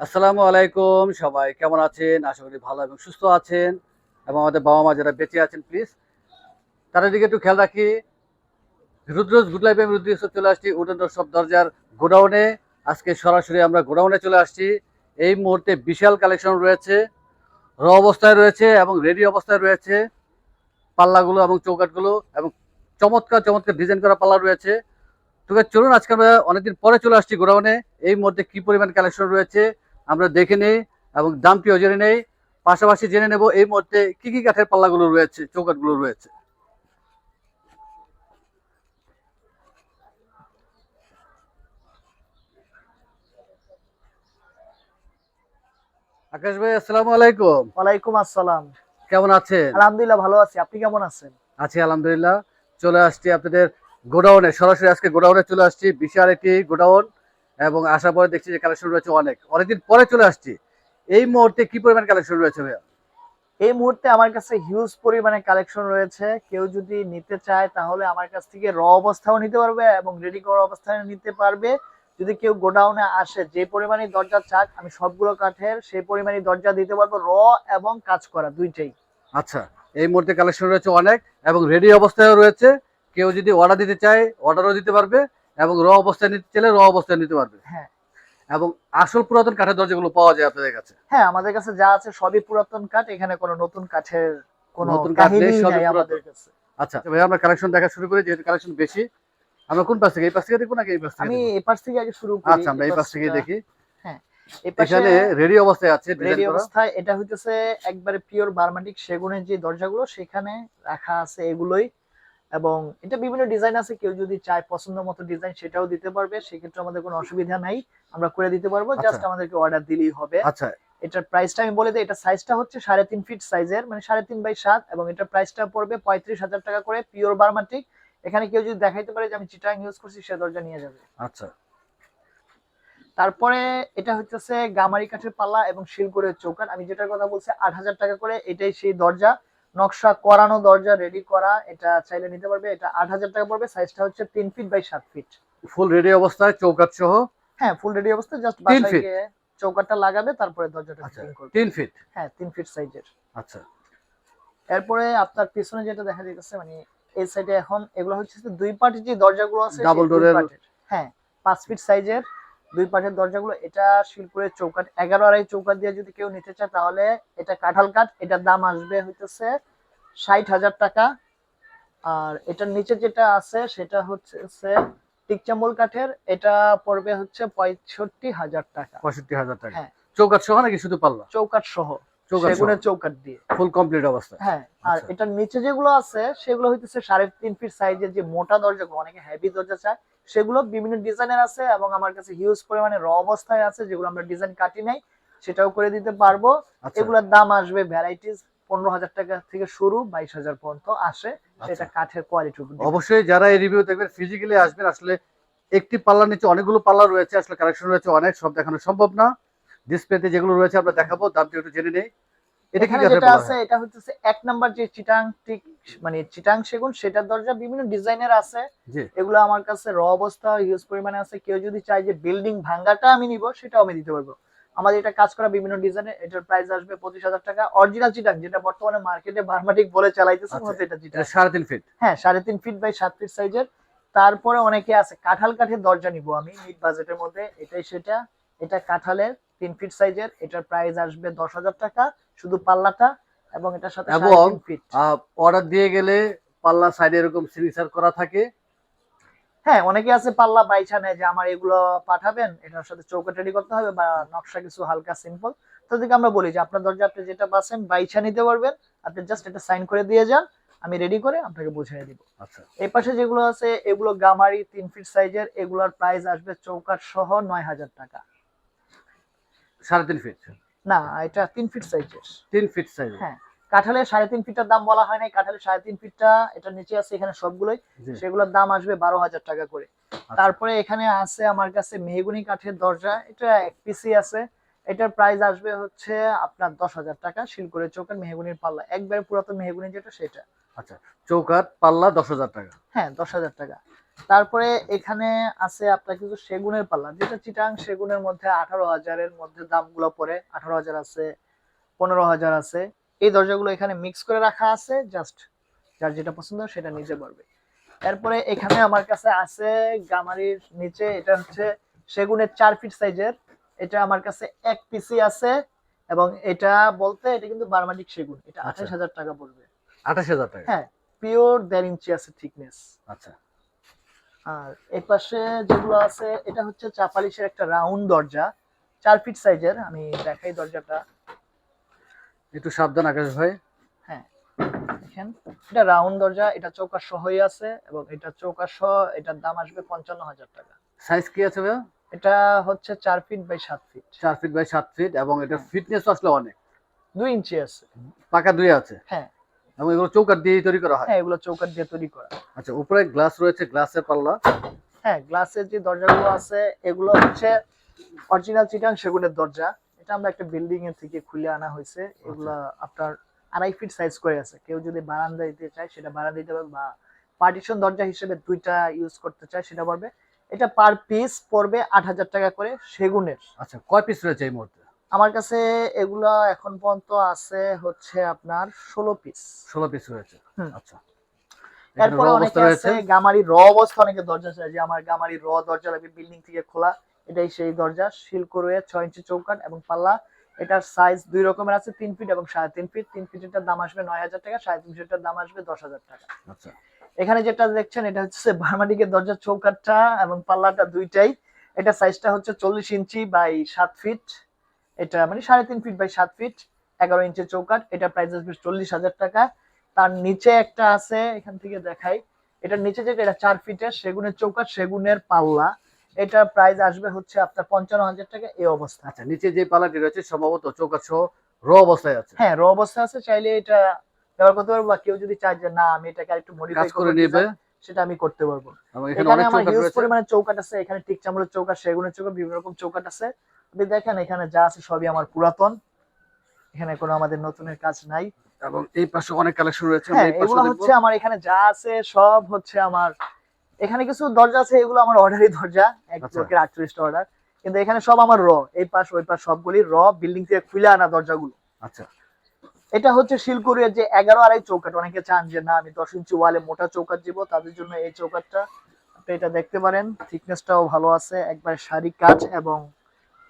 আসসালামু আলাইকুম, সবাই কেমন আছেন? আশা করি ভালো এবং সুস্থ আছেন। এবং আমাদের বাবা মা যারা বেঁচে আছেন প্লিজ তাদের দিকে একটু খেয়াল রাখি। রুদ্রজ গুড লাইফ আমি রুদ্র চলে আসছি উডন সব দরজার গোডাউনে। আজকে সরাসরি আমরা গোডাউনে চলে আসছি। এই মুহূর্তে বিশাল কালেকশন রয়েছে। র অবস্থায় রয়েছে এবং রেডি অবস্থায় রয়েছে। পাল্লাগুলো এবং চৌকাটগুলো এবং চমৎকার চমৎকার ডিজাইন করা পাল্লা রয়েছে। তবে চলুন আজকে আমরা অনেকদিন পরে চলে আসছি গোডাউনে। এই মুহূর্তে কি পরিমাণ কালেকশন রয়েছে? আমরা দেখে নেই এবং দামটিও জেনে নেই। পাশাপাশি জেনে নেব এই মুহূর্তে কি কি কাঠের পাল্লাগুলো রয়েছে চৌকাটগুলো রয়েছে। আকাশ ভাই আসসালামু আলাইকুম। ওয়ালাইকুম আসসালাম। কেমন আছেন? আলহামদুলিল্লাহ ভালো আছি। আপনি কেমন আছেন? আছি আলহামদুলিল্লাহ। চলে আসছি আপনাদের গোডাউনে সরাসরি আজকে গোডাউনে চলে আসছি। বিশাল একটি গোডাউন। এবং আসার পরে দেখছি যে কালেকশন রয়েছে অনেক। অনেকদিন পরে চলে আসছি। এই মুহূর্তে কি পরিমাণ কালেকশন রয়েছে ভাইয়া? এই মুহূর্তে আমার কাছে হিউজ পরিমাণে কালেকশন রয়েছে। কেউ যদি নিতে চায় তাহলে আমার কাছ থেকে র অবস্থাও নিতে পারবে এবং রেডি করা অবস্থায় নিতে পারবে। যদি কেউ গোডাউনে আসে যে পরিমাণে দরজা চাক আমি সবগুলো কাঠের সেই পরিমাণে দরজা দিতে পারব র এবং কাজ করা দুইটাই। আচ্ছা এই মুহূর্তে কালেকশন রয়েছে অনেক এবং রেডি অবস্থায়ও রয়েছে। কেউ যদি অর্ডার দিতে চায় অর্ডারও দিতে পারবে। এবং র অবস্থায় নিতে চাইলে র অবস্থায় নিতে পারবে। হ্যাঁ। এবং আসল পুরাতন কাঠের দরজাগুলো পাওয়া যায় আপনাদের কাছে। হ্যাঁ আমাদের কাছে যা আছে সবই পুরাতন কাঠ এখানে কোনো নতুন কাঠের কোনো নতুন কাঠ নেই, সবই পুরাতন। কাছে। আচ্ছা ভাই আমরা কালেকশন দেখা শুরু করি যেহেতু কালেকশন বেশি। আমরা কোন পাশ থেকে এই পাশ থেকে দেখব নাকি এই পাশ থেকে আমি এই পাশ থেকে আগে শুরু করি আচ্ছা আমরা এই পাশ থেকে দেখি। পাশে এখানে রেডি অবস্থায় আছে রেডি অবস্থায় এটা হইতেছে একবারে পিওর বার্মাটিক সেগুনের যে দরজাগুলো সেখানে রাখা আছে এগুলোই। এবং এটা বিভিন্ন ডিজাইন আছে কেউ যদি চায় পছন্দ মতো ডিজাইন সেটাও দিতে পারবে সেক্ষেত্রে আমাদের কোনো অসুবিধা নাই আমরা করে দিতে পারব জাস্ট আচ্ছা। আমাদেরকে অর্ডার দিলেই হবে। আচ্ছা। এটার প্রাইসটা আমি বলে দিই এটা সাইজটা হচ্ছে সাড়ে তিন ফিট সাইজের মানে সাড়ে তিন বাই সাত এবং এটার প্রাইসটা পড়বে পঁয়ত্রিশ হাজার টাকা করে পিওর বার্মাটিক এখানে কেউ যদি দেখাইতে পারে যে আমি চিটাং ইউজ করছি সে দরজা নিয়ে যাবে। আচ্ছা। তারপরে এটা হচ্ছে গামারি কাঠের পাল্লা এবং শিলকুড়ের চৌকাট আমি যেটার কথা বলছি আট হাজার টাকা করে এটাই সেই দরজা। নকশা করানো দরজা রেডি করা এটা চাইলে নিতে পারবে এটা আট হাজার টাকা পড়বে সাইজটা হচ্ছে তিন ফিট বাই সাত ফিট ফুল রেডি অবস্থায় চৌকাট সহ? হ্যাঁ ফুল রেডি অবস্থায় জাস্ট বাসায় গিয়ে চৌকাটটা লাগাবে তারপরে দরজাটা আচ্ছা ফিটিং করবে। তিন ফিট হ্যাঁ তিন ফিট সাইজের আচ্ছা। এরপরে আপনার পিছনে যেটা দেখা যাচ্ছে মানে এই সাইডে এখন এগুলো হচ্ছে যে দুই পার্টের যে দরজাগুলো আছে ডাবল পার্টের। হ্যাঁ পাঁচ ফিট সাইজের দুই পাশের দরজাগুলো এটা শিলপুরের চৌকাট এগারো আড়াই চৌকাট দিয়ে যদি কেউ নিতে চায় তাহলে এটা কাঁঠাল কাঠ। এটার দাম আসবে হইতেছে ষাট হাজার টাকা। আর এটার নিচে যেটা আছে সেটা হচ্ছে টিকচামল কাঠের। এটা পড়বে হচ্ছে পঁয়ষট্টি হাজার টাকা। পঁয়ষট্টি হাজার টাকা। হ্যাঁ। চৌকাট সহ নাকি শুধু পাল্লা? চৌকাট সহ। সেগুনের চৌকাট দিয়ে। ফুল কমপ্লিট অবস্থা। হ্যাঁ আর আচ্ছা। এটার নিচে যেগুলো আছে সেগুলো হইতেছে সাড়ে তিন ফিট সাইজের যে মোটা দরজা অনেকে হেভি দরজা চায় সেগুলো বিভিন্ন ডিজাইনের আছে এবং আমার কাছে হিউজ পরিমাণে র অবস্থায় আছে যেগুলো আমরা ডিজাইন কাটি নাই সেটাও করে দিতে পারব। আচ্ছা। এগুলোর দাম আসবে ভ্যারাইটিস পনেরো হাজার টাকা থেকে শুরু বাইশ হাজার পর্যন্ত আসে। সেটা আচ্ছা। কাঠের কোয়ালিটির উপর depend অবশ্যই যারা এই রিভিউ দেখবেন ফিজিক্যালি আসবেন আসলে একটি পাল্লার নিচে অনেকগুলো পাল্লা রয়েছে আসলে কালেকশন রয়েছে অনেক সব দেখানো সম্ভব না। ডিসপ্লেতে যেগুলো রয়েছে আমরা দেখাবো দামটি একটু জেনে নেই। এটা কি যেটা আছে এটা হচ্ছে এক নাম্বার যে চিটাং টিক মানে চিটাং সেগুন সেটার দরজা বিভিন্ন ডিজাইনের আছে। এগুলো আমার কাছে র অবস্থা হিউজ পরিমাণে আছে। কেউ যদি চায় যে বিল্ডিং ভাঙ্গাটা আমি নিব সেটাও আমি দিতে পারব। আমাদের এটা কাজ করা বিভিন্ন ডিজাইনের এটার প্রাইস আসবে পঁচিশ হাজার টাকা। অরিজিনাল চিটাং যেটা বর্তমানে মার্কেটে বার্মাটিক বলে চালাইতেছে আচ্ছা। এটা চিটাং। সাড়ে তিন ফিট হ্যাঁ সাড়ে তিন ফিট বাই সাত ফিট সাইজের তারপরে অনেকে আছে কাঁঠাল কাঠের দরজা নিব আমি মিড বাজেটের মধ্যে। এটাই সেটা এটা কাঁঠালের। তিন ফিট সাইজের এটার প্রাইস আসবে দশ হাজার টাকা শুধু পাল্লাটা এবং এটার সাথে এবং অর্ডার দিয়ে গেলে পাল্লা সাইডে এরকম সিগনেচার করা থাকে। হ্যাঁ অনেকে আছে পাল্লা বাইছা নেয় যে আমার এগুলো পাঠাবেন এটার সাথে চৌকাট রেডি করতে হবে বা নকশা কিছু হালকা সিম্পল তাদেরকে আমরা বলি যে আপনার দরজা আপনি যেটা পাচ্ছেন বাইছা নিতে পারবেন আপনি জাস্ট এটা সাইন করে দিয়ে যান আমি রেডি করে আপনাকে বুঝিয়ে দিব। আচ্ছা। এই পাশে যেগুলো আছে এগুলো গামারি তিন ফিট সাইজের এগুলোর প্রাইস আসবে চৌকাট সহ নয় হাজার টাকা। সাড়ে তিন ফিট না এটা তিন ফিট সাইজের তিন ফিট সাইজ হ্যাঁ কাঁঠালের সাড়ে তিন ফিটের দাম বলা হয় নাই। কাঁঠালের সাড়ে তিন ফিটটা এটা নিচে আছে এখানে সবগুলোই। সেগুলোর দাম আসবে বারো হাজার টাকা করে। আচ্ছা। তারপরে এখানে আছে আমার কাছে মেহগুনি কাঠের দরজা। এটা এক পিসি আছে। এটার প্রাইস আসবে হচ্ছে আপনার দশ হাজার টাকা। শিলকুড়ের চৌকার মেহগুনির পাল্লা। একবারে পুরাতন মেহগুনি যেটা সেটা। আচ্ছা চৌকাট পাল্লা দশ হাজার টাকা। হ্যাঁ দশ হাজার টাকা। তারপরে এখানে আছে আপনার কিছু সেগুনের পাল্লা। যেটা চিটাং সেগুনের মধ্যে আঠারো হাজারের মধ্যে দামগুলো পড়ে। আঠারো হাজার আছে পনেরো হাজার আছে। এই দরজাগুলো এখানে মিক্স করে রাখা আছে জাস্ট যার যেটা পছন্দ সেটা নিজে পারবে এরপরে এখানে আমার কাছে আছে গামারির নিচে এটা হচ্ছে সেগুনের চার ফিট সাইজের এটা আমার কাছে এক পিসি আছে এবং এটা বলতে এটা কিন্তু বারমাটিক সেগুন। এটা আচ্ছা। আঠাশ হাজার টাকা পড়বে। আঠাশ হাজার টাকা। হ্যাঁ পিওর দেড় ইঞ্চি আছে থিকনেস আচ্ছা। আর এই পাশে যেগুলো আছে এটা হচ্ছে চাপালিশের একটা রাউন্ড দরজা চার ফিট সাইজের। আমি দেখাই দরজাটা। একটু সাবধান আকাশ ভাই। হ্যাঁ দেখেন এটা রাউন্ড দরজা এটা চৌকার সহই আছে এবং এটা চৌকার সহ এটার দাম আসবে পঞ্চান্ন হাজার টাকা। সাইজ কি আছে ভাই এটা হচ্ছে চার ফিট বাই সাত ফিট। চার ফিট বাই সাত ফিট এবং এটা ফিটনেস আসলে অনেক। দুই ইঞ্চি আছে। পাকা দুই আছে। হ্যাঁ এবং এগুলো চৌকাট দিয়ে তৈরি করা হয়? হ্যাঁ এগুলো চৌকার দিয়ে তৈরি করা। আচ্ছা উপরে গ্লাস রয়েছে গ্লাসের পাল্লা। হ্যাঁ গ্লাসের যে দরজাগুলো আছে এগুলো হচ্ছে অরিজিনাল চিটাং সেগুনের দরজা। এটা আমরা একটা বিল্ডিং এর থেকে খুলে আনা হয়েছে। এগুলো আপনার আড়াই ফিট সাইজ করে আছে। কেউ যদি বারান্দা দিতে চায় সেটা বারান্দা দিতে পারবে বা পার্টিশন দরজা হিসেবে দুইটা ইউজ করতে চায় সেটা পারবে। এটা পার পিস পড়বে আট হাজার টাকা করে সেগুনের। আচ্ছা কয় পিস রয়েছে এই মুহূর্তে? আমার কাছে এগুলো এখন পর্যন্ত আছে হচ্ছে আপনার ষোলো পিস ষোলো পিস রয়েছে। আচ্ছা। এখানে এরপরে অনেকে আছে গামারি র অবস্থা অনেকে দরজা চায়। যে আমার গামারি র দরজা লাগবে বিল্ডিং থেকে খোলা এটাই সেই দরজা। শিলকোরয়ে ছয় ইঞ্চি চৌকাট এবং পাল্লা। এটার সাইজ দুই রকমের আছে তিন ফিট এবং সাড়ে তিন ফিট তিন ফিটের দাম আসবে নয় হাজার টাকা সাড়ে তিন ফিটের দাম আসবে দশ হাজার টাকা। আচ্ছা। এখানে যেটা দেখছেন এটা হচ্ছে বার্মাডিকের দরজার চৌকাটটা এবং পাল্লাটা দুইটাই। এটা সাইজটা হচ্ছে চল্লিশ ইঞ্চি বাই সাত ফিট এটা মানে সাড়ে তিন ফিট বাই সাত ফিট এগারো ইঞ্চি চৌকাট এটা প্রাইস আসবে চল্লিশ হাজার টাকা। তার নিচে একটা আছে এখান থেকে দেখাই। এটার নিচে যেটা এটা চার ফিটের সেগুনের চৌকাট সেগুনের পাল্লা। এটা প্রাইস আসবে হচ্ছে আপনার পঞ্চান্ন হাজার টাকা এই অবস্থা। আচ্ছা নিচে যে পাল্লাটি রয়েছে সম্ভবত চৌকাট সহ র অবস্থায় আছে। হ্যাঁ র অবস্থা আছে চাইলে এটা ব্যবহার করতে পারব বা কেউ যদি চায় যে না আমি এটাকে একটু মডিফাই করে নেবে। সেটা আমি করতে পারব। এখানে আমার চৌকাট হিউজ পরিমাণে চৌকাট আছে এখানে টিক চামড়ের চৌকাট সেগুনের চৌকাট বিভিন্ন রকম চৌকাট আছে। দেখেন এখানে যা আছে সবই আমার পুরাতন। এখানে কোনো আমাদের নতুনের কাজ নাই। এবং এই পাশে অনেক কালেকশন রয়েছে হ্যাঁ এগুলো হচ্ছে আমার এখানে যা আছে সব হচ্ছে আমার। এখানে কিছু দরজা আছে এগুলো আমার অর্ডারই দরজা এক আচ্ছা। লোকের আটচল্লিশটা অর্ডার কিন্তু এখানে সব আমার র এই পাশ ওই পাশ সবগুলি র বিল্ডিং থেকে খুলে আনা দরজাগুলো। আচ্ছা। এটা হচ্ছে শিলকুরিয়ার যে এগারো আড়াই চৌকাট অনেকে চান যে না আমি দশ ইঞ্চি ওয়ালে মোটা চৌকাট দিব তাদের জন্য এই চৌকাটটা এটা দেখতে পারেন থিকনেসটাও ভালো আছে একবার শাড়ি কাজ এবং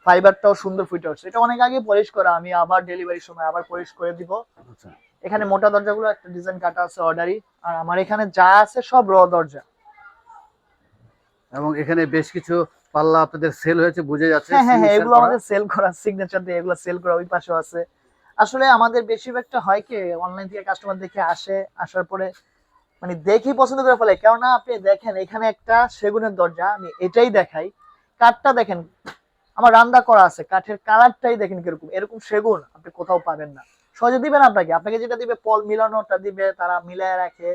ফাইবারটাও সুন্দর ফুটে উঠছে। এটা অনেক আগে পলিশ করা আমি আবার ডেলিভারির সময় আবার পলিশ করে দিব। আচ্ছা। এখানে মোটা দরজাগুলো একটা ডিজাইন কাটা আছে অর্ডারই আর আমার এখানে যা আছে সব র দরজা। এবং এখানে বেশ কিছু পাল্লা আপনাদের সেল হয়েছে বুঝে যাচ্ছে। হ্যাঁ হ্যাঁ হ্যাঁ এগুলো আমাদের সেল করা সিগনেচার দিয়ে এগুলো সেল করা ওই পাশেও আছে। আসলে আমাদের বেশিরভাগটা হয় কি অনলাইন থেকে কাস্টমার দেখে আসে আসার পরে মানে দেখি পছন্দ করে ফেলে। কেননা আপনি দেখেন এখানে একটা সেগুনের দরজা আমি এটাই দেখাই। কাঠটা দেখেন আমার রান্না করা আছে কাঠের কালারটাই দেখেন কীরকম এরকম সেগুন আপনি কোথাও পাবেন না। সহজে দিবেন আপনাকে আপনাকে যেটা দিবে পল মিলানোটা দিবে তারা মিলায় রাখে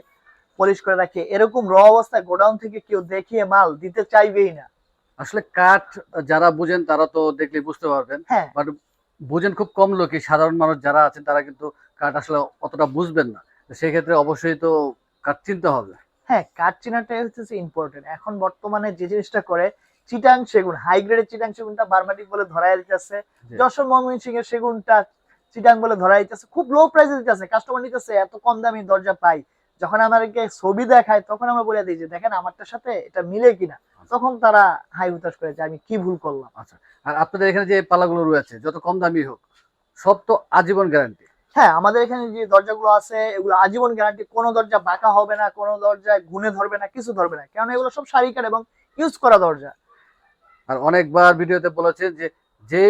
পলিশ করে রাখে এরকম র অবস্থায় গোডাউন থেকে কেউ দেখিয়ে মাল দিতে চাইবেই না। আসলে কাঠ যারা বুঝেন তারা তো দেখলে বুঝতে পারবেন হ্যাঁ। বাট বুঝেন খুব কম লোকই সাধারণ মানুষ যারা আছেন তারা কিন্তু কাঠ আসলে অতটা বুঝবেন না। তো সেই ক্ষেত্রে অবশ্যই তো কাঠ চিনতে হবে। হ্যাঁ কাঠ চেনাটাই হচ্ছে ইম্পর্টেন্ট এখন বর্তমানে যে জিনিসটা করে চিটাং সেগুন হাই গ্রেডের চিটাং সেগুনটা বারমাটিক বলে ধরাই দিতেছে। যশোর ময়মনসিং এর সেগুনটা চিটাং বলে ধরাই দিতেছে। খুব লো প্রাইসে দিতেছে। কাস্টমার নিতেছে এত কম দামি দরজা পাই। যখন আমাদেরকে ছবি দেখায় তখন আমরা বলে দিই যে দেখেন আমারটার সাথে এটা মিলে কিনা? তখন তারা হাই হুতাশ করে যে আমি কি ভুল করলাম? আচ্ছা। আর আপনাদের এখানে যে পাল্লাগুলো রয়েছে যত কম দামি হোক সব তো আজীবন গ্যারান্টি হ্যাঁ আমাদের এখানে যে দরজাগুলো আছে এগুলো আজীবন গ্যারান্টি কোনো দরজা বাঁকা হবে না কোনো দরজায় ঘুনে ধরবে না কিছু ধরবে না। কারণ এগুলো সব সারিকার এবং ইউজ করা দরজা। আর অনেকবার ভিডিওতে বলেছেন যে যে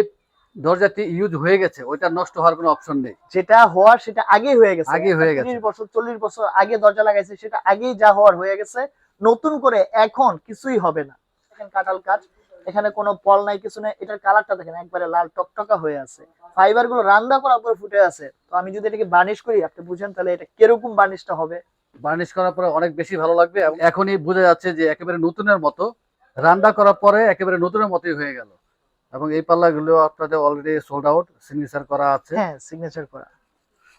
দরজাটি ইউজ হয়ে গেছে ওইটা নষ্ট হওয়ার কোনো অপশন নেই। যেটা হওয়ার সেটা আগেই হয়ে গেছে। আগেই হয়ে গেছে। তিরিশ বছর চল্লিশ বছর আগে দরজা লাগাইছে সেটা আগেই যা হওয়ার হয়ে গেছে। নতুন করে এখন কিছুই হবে না। দেখেন কাঁঠাল কাজ এখানে কোনো পল নাই কিছু নাই। এটার কালারটা দেখেন একবারে লাল টকটকা হয়ে আছে। ফাইবারগুলো রান্না করার পরে ফুটে আছে। তো আমি যদি এটাকে বার্নিশ করি আপনি বুঝেন তাহলে এটা কীরকম বার্নিশটা হবে? বার্নিশ করার পরে অনেক বেশি ভালো লাগবে এবং এখনই বোঝা যাচ্ছে যে একেবারে নতুনের মতো রান্না করার পরে একেবারে নতুনের মতোই হয়ে গেল। এবং এই পাল্লাগুলো আপনাদের অলরেডি সোল্ড আউট সিগনেচার করা আছে। হ্যাঁ সিগনেচার করা।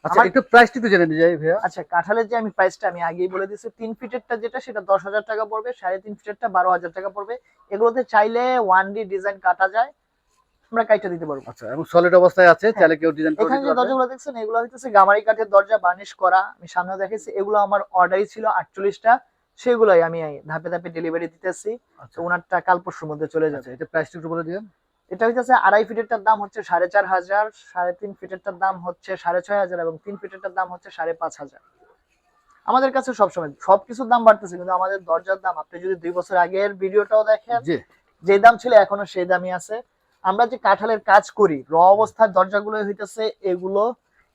আচ্ছা একটু প্রাইসটি একটু জেনে যাই ভাইয়া। আচ্ছা কাঁঠালের যে আমি প্রাইসটা আমি আগেই বলে তিন ফিটেরটা যেটা সেটা দশ হাজার টাকা পড়বে সাড়ে তিন ফিটেরটা বারো হাজার টাকা পড়বে। এগুলোতে চাইলে ওয়ান ডি ডিজাইন কাটা যায় আমরা কাইটা দিতে পারব। আচ্ছা এবং সলিড অবস্থায় আছে চাইলে কেউ ডিজাইন করে এখানে যে দরজাগুলো দেখছেন এগুলো হইতেছে গামারি কাঠের দরজা বার্নিশ করা। আমি সামনে দেখেছি এগুলো আমার অর্ডারই ছিল আটচল্লিশটা। সেগুলোই আমি ধাপে ধাপে ডেলিভারি দিতেছি। আচ্ছা। তো ওনারটা কাল পরশুর মধ্যে চলে যাবে। আচ্ছা এটা প্রাইসটি একটু বলে দিন এটা হইতেছে আড়াই ফিটেরটার দাম হচ্ছে সাড়ে চার হাজার সাড়ে তিন ফিটেরটার দাম হচ্ছে সাড়ে ছয় হাজার এবং তিন ফিটেরটার দাম হচ্ছে সাড়ে পাঁচ হাজার। আমাদের কাছে সবসময় সবকিছুর দাম বাড়তেছে কিন্তু আমাদের দরজার দাম আপনি যদি দুই বছর আগের ভিডিওটাও দেখেন জি। যে দাম ছিল এখনও সেই দামই আছে। আমরা যে কাঁঠালের কাজ করি র অবস্থার দরজাগুলো হইতেছে এগুলো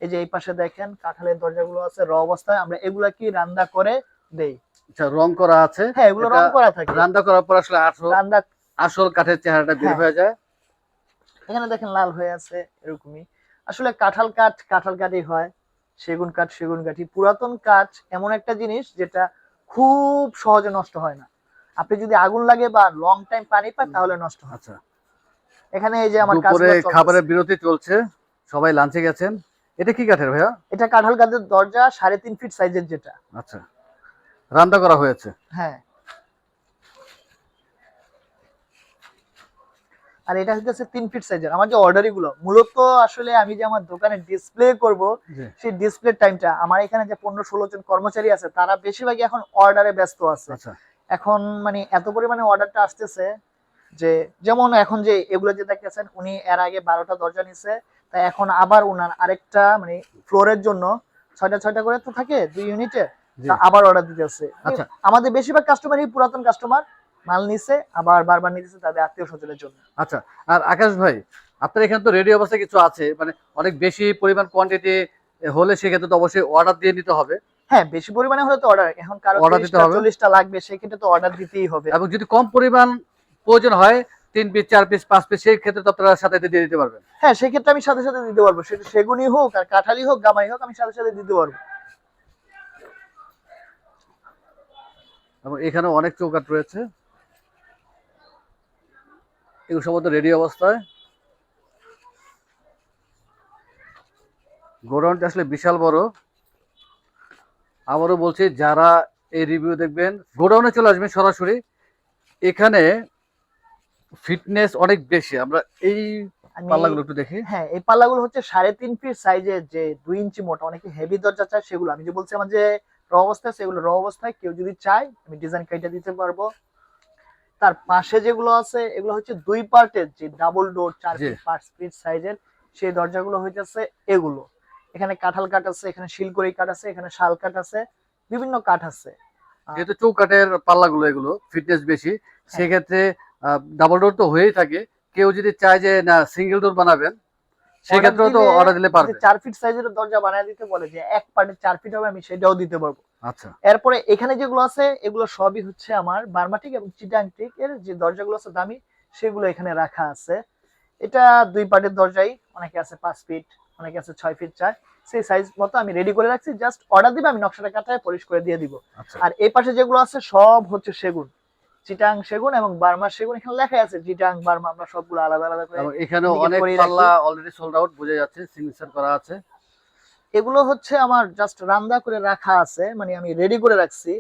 এই যে এই পাশে দেখেন কাঁঠালের দরজাগুলো আছে র অবস্থায় আমরা এগুলা কি রান্না করে দেই। আচ্ছা রং করা আছে। হ্যাঁ এগুলো রং করা থাকে। রান্না করার পর আসলে আসল রান্না আসল কাঠের চেহারাটা বের হ্যাঁ। হয়ে যায়। এখানে দেখেন লাল হয়ে আছে এরকমই। আসলে কাঁঠাল কাঠ কাঁঠাল কাঠই হয় সেগুন কাঠ সেগুন কাঠই। পুরাতন কাঠ এমন একটা জিনিস যেটা খুব সহজে নষ্ট হয় না। আপনি যদি আগুন লাগে বা লং টাইম পানি পান তাহলে নষ্ট হয়। আচ্ছা। এখানে এই যে আমার দুপুরে খাবারের বিরতি চলছে সবাই লাঞ্চে গেছেন। এটা কি কাঠের ভাইয়া? এটা কাঁঠাল কাঠের দরজা সাড়ে তিন ফিট সাইজের যেটা। আচ্ছা। রান্না করা হয়েছে। হ্যাঁ। আর এটা হচ্ছে তিন ফিট সাইজের আমার যে অর্ডারি গুলো মূলত আসলে আমি যে আমার দোকানে ডিসপ্লে করব সেই ডিসপ্লে টাইমটা আমার এখানে যে পনেরো ষোলো জন কর্মচারী আছে তারা বেশিরভাগই এখন অর্ডারে ব্যস্ত আছে। আচ্ছা। এখন মানে এত পরিমাণে অর্ডারটা আসতেছে যে যেমন এখন যে এগুলো যে দেখতেছেন উনি এর আগে বারোটা দরজা নিছে তাই এখন আবার উনার আরেকটা মানে ফ্লোরের জন্য ছয়টা ছয়টা করে তো থাকে দুই ইউনিটে জি আবার অর্ডার দিতেছে আচ্ছা। আমাদের বেশিরভাগ কাস্টমারই পুরাতন কাস্টমার মাল নিছে আবার বারবার নিতেছে তাদের আত্মীয় স্বজনের জন্য। আচ্ছা আর আকাশ ভাই আপনার এখানে তো রেডি অবস্থায় কিছু আছে মানে অনেক বেশি পরিমাণ কোয়ান্টিটি হলে সেক্ষেত্রে তো অবশ্যই অর্ডার দিয়ে নিতে হবে। হ্যাঁ বেশি পরিমাণে হলে তো অর্ডার এখন কারও অর্ডার দিতে হবে। চল্লিশটা লাগবে সেক্ষেত্রে তো অর্ডার দিতেই হবে। এবং যদি কম পরিমাণ প্রয়োজন হয় তিন পিস চার পিস পাঁচ পিস সেই ক্ষেত্রে তো আপনারা সাথে দিয়ে দিতে পারবেন। হ্যাঁ সেক্ষেত্রে আমি সাথে সাথে দিতে পারব। সেটা সেগুনই হোক আর কাঁঠালি হোক গামারি হোক আমি সাথে সাথে দিতে পারব। এবং এখানে অনেক চৌকাট রয়েছে। এগুলো সম্ভবত রেডি অবস্থায়। গোডাউনটা আসলে বিশাল বড়। আবারও বলছি যারা এই রিভিউ দেখবেন গোডাউনে চলে আসবেন সরাসরি। এখানে ফিটনেস অনেক বেশি। আমরা এই পাল্লাগুলো একটু দেখি। হ্যাঁ এই পাল্লাগুলো হচ্ছে সাড়ে তিন ফিট সাইজের যে দুই ইঞ্চি মোটা অনেকে হেভি দরজা চায় সেগুলো। আমি যে বলছি আমার যে র অবস্থায় সেগুলো র অবস্থায় কেউ যদি চায় আমি ডিজাইন কাইটা দিতে পারব। তার পাশে যেগুলো আছে এগুলো হচ্ছে দুই পার্টের যে ডাবল ডোর চার পাঁচ ফিট সাইজের সেই দরজাগুলো হইতেছে এগুলো। এখানে কাঁঠাল কাঠ আছে এখানে শিলকড়ি কাঠ আছে এখানে শাল কাঠ আছে বিভিন্ন কাঠ আছে। যেহেতু চৌকাটের পাল্লাগুলো এগুলো ফিটনেস বেশি সেক্ষেত্রে ডাবল ডোর তো হয়েই থাকে। কেউ যদি চায় যে না সিঙ্গেল ডোর বানাবেন সেক্ষেত্রেও তো অর্ডার দিলে পারবে। চার ফিট সাইজের দরজা বানিয়ে দিতে বলে যে এক পার্টে চার ফিট হবে আমি সেটাও দিতে পারব। আচ্ছা। এরপরে এখানে যেগুলো আছে এগুলো সবই হচ্ছে আমার বার্মাটিক এবং চিটাংটিক এর যে দরজাগুলো আছে দামি সেগুলো এখানে রাখা আছে। এটা দুই পার্টের দরজাই অনেকে আছে পাঁচ ফিট অনেকে আছে ছয় ফিট চায় সেই সাইজ মতো আমি রেডি করে রাখছি জাস্ট অর্ডার দিবে আমি নকশাটা কাটায় পলিশ করে দিয়ে দিব। আচ্ছা। আর এই পাশে যেগুলো আছে সব হচ্ছে সেগুন। চিটাং সেগুন এবং বার্মা সেগুন। এখানে লেখা আছে চিটাং বার্মা আমরা সবগুলো আলাদা আলাদা করে এদিকে অনেক পাল্লা অলরেডি সোল্ড আউট বোঝা যাচ্ছে সিগনেচার করা আছে। এগুলো হচ্ছে আমার জাস্ট রান্না করে রাখা আছে মানে আমি রেডি করে রাখছি।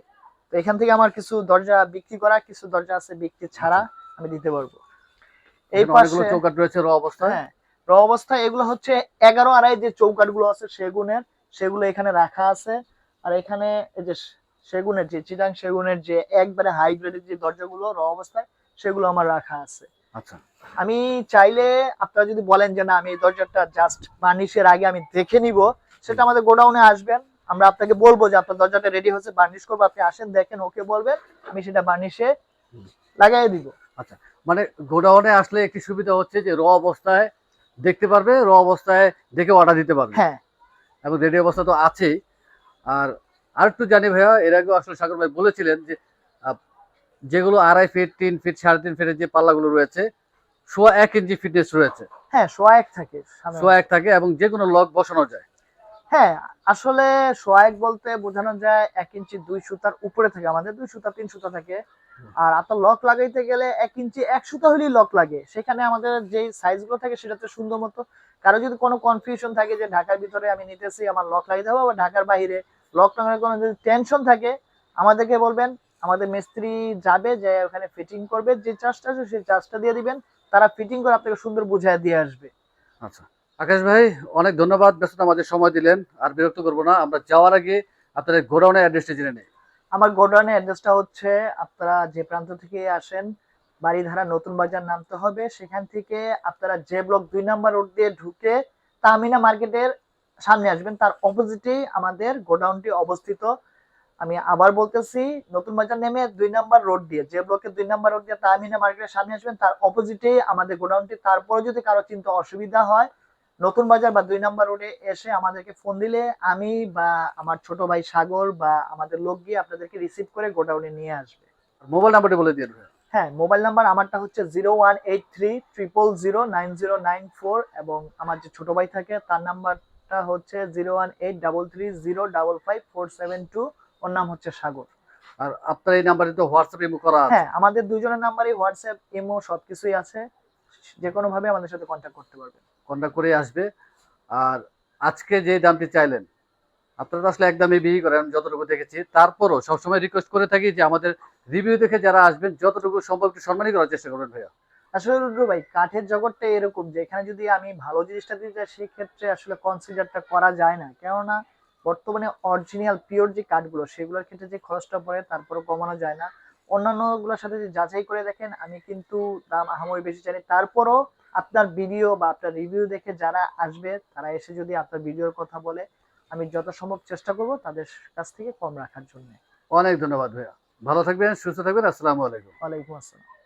তো এখান থেকে আমার কিছু দরজা বিক্রি করা কিছু দরজা আছে বিক্রি ছাড়া আমি দিতে পারব। এই এখানে পাশে চৌকাট রয়েছে র অবস্থায়। হ্যাঁ র অবস্থায় এগুলো হচ্ছে এগারো আড়াই যে চৌকাটগুলো আছে সেগুনের সেগুলো এখানে রাখা আছে। আর এখানে এই যে সেগুনের যে চিটাং সেগুনের যে একবারে হাই গ্রেডের যে দরজাগুলো র অবস্থায় সেগুলো আমার রাখা আছে। আচ্ছা। আমি চাইলে আপনারা যদি বলেন যে না আমি এই দরজাটা জাস্ট বার্নিশের আগে আমি দেখে নিব সেটা আমাদের গোডাউনে আসবেন। আমরা আপনাকে বলব যে আপনার দরজাটা রেডি হচ্ছে বার্নিশ করব আপনি আসেন দেখেন ওকে বলবেন আমি সেটা বার্নিশে লাগাই দিব। আচ্ছা মানে গোডাউনে আসলে একটি সুবিধা হচ্ছে যে র অবস্থায় দেখতে পারবে র অবস্থায় দেখে অর্ডার দিতে পারবে। হ্যাঁ। এবং রেডি অবস্থা তো আছেই। আর আরেকটু জানি ভাইয়া এর আগেও আসলে সাগর ভাই বলেছিলেন যে যেগুলো আড়াই ফিট তিন ফিট সাড়ে তিন ফিটের যে পাল্লাগুলো রয়েছে সোয়া এক ইঞ্চি ফিটনেস রয়েছে। হ্যাঁ সোয়া এক থাকে সোয়া এক থাকে এবং যে কোনো লক বসানো যায়। হ্যাঁ আসলে সোয়া এক বলতে বোঝানো যায় এক ইঞ্চি দুই সুতার উপরে থাকে আমাদের দুই সুতা তিন সুতা থাকে। আর আপনার লক লাগাইতে গেলে এক ইঞ্চি এক সুতা হলেই লক লাগে। সেখানে আমাদের যে সাইজগুলো থাকে সেটাতে সুন্দর মতো। কারও যদি কোনো কনফিউশন থাকে যে ঢাকার ভিতরে আমি নিতেছি আমার লক লাগাইতে হবে বা ঢাকার বাইরে লক লাগানোর কোনো যদি টেনশন থাকে আমাদেরকে বলবেন আমাদের মিস্ত্রি যাবে যে ওখানে ফিটিং করবে যে চার্জটা আছে সেই চার্জটা দিয়ে দিবেন তারা ফিটিং করে আপনাকে সুন্দর বুঝায় দিয়ে আসবে। আচ্ছা। আকাশ ভাই অনেক ধন্যবাদ ব্যস্ততা আমাদের সময় দিলেন আর বিরক্ত করব না আমরা যাওয়ার আগে আপনাদের গোডাউনের অ্যাড্রেসটা জেনে নেই। আমার গোডাউনের অ্যাড্রেসটা হচ্ছে আপনারা যে প্রান্ত থেকে আসেন বাড়িধারা নতুন বাজার নামতে হবে সেখান থেকে আপনারা যে ব্লক দুই নাম্বার রোড দিয়ে ঢুকে তামিনা মার্কেটের সামনে আসবেন। তার অপোজিটে আমাদের গোডাউনটি অবস্থিত। আমি আবার বলতেছি নতুন বাজার নেমে দুই নাম্বার রোড দিয়ে যে ব্লকে দুই নাম্বার রোড দিয়ে তামিনা মার্কেটের সামনে আসবেন তার অপোজিটে আমাদের গোডাউনটি। তারপরে যদি কারও চিন্তা অসুবিধা হয় নতুন বাজার বা দুই নাম্বার রোডে এসে আমাদেরকে ফোন দিলে আমি বা আমার ছোট ভাই সাগর বা আমাদের লোক গিয়ে আপনাদেরকে রিসিভ করে গোডাউনে নিয়ে আসবে। মোবাইল নাম্বারটি বলে দিন হ্যাঁ মোবাইল নাম্বার আমারটা হচ্ছে zero one eight three triple zero nine zero nine four এবং আমার যে ছোট ভাই থাকে তার নাম্বারটা হচ্ছে zero one eight double three zero double five four seven two ওর নাম হচ্ছে সাগর। আর আপনার এই নাম্বারে তো হোয়াটসঅ্যাপ ইমো করা আছে। হ্যাঁ আমাদের দুজনের নাম্বারই হোয়াটসঅ্যাপ ইমো সবকিছুই আছে। যে কোনো ভাবে আমাদের সাথে কন্ট্যাক্ট করতে পারবেন। কন্ট্যাক্ট করে আসবে। আর আজকে যে দামটি চাইলেন আপনারা আসলে একদমই বিক্রি করেন যতটুকু দেখেছি। তারপরও সবসময় রিকোয়েস্ট করে থাকি যে আমাদের রিভিউ দেখে যারা আসবেন যতটুকু সম্ভব একটু সম্মানই করার চেষ্টা করবেন ভাইয়া। আসলে রুদ্র ভাই কাঠের জগৎটা এরকম যে এখানে যদি আমি ভালো জিনিসটা দিতে চাই সেক্ষেত্রে আসলে কনসিডারটা করা যায় না। কেননা বর্তমানে অরিজিনাল পিওর যে কাঠগুলো সেগুলোর ক্ষেত্রে যে খরচটা পড়ে তারপরে কমানো যায় না। অন্যান্যগুলোর সাথে যে যাচাই করে দেখেন আমি কিন্তু দাম আহামরি বেশি জানি। তারপরও আপনার ভিডিও বা আপনার রিভিউ দেখে যারা আসবে তারা এসে যদি আপনার ভিডিওর কথা বলে আমি যত সম্ভব চেষ্টা করব তাদের কাছ থেকে কম রাখার জন্য। অনেক ধন্যবাদ ভাইয়া। ভালো থাকবেন সুস্থ থাকবেন আসসালামু আলাইকুম। ওয়ালাইকুম আসসালাম।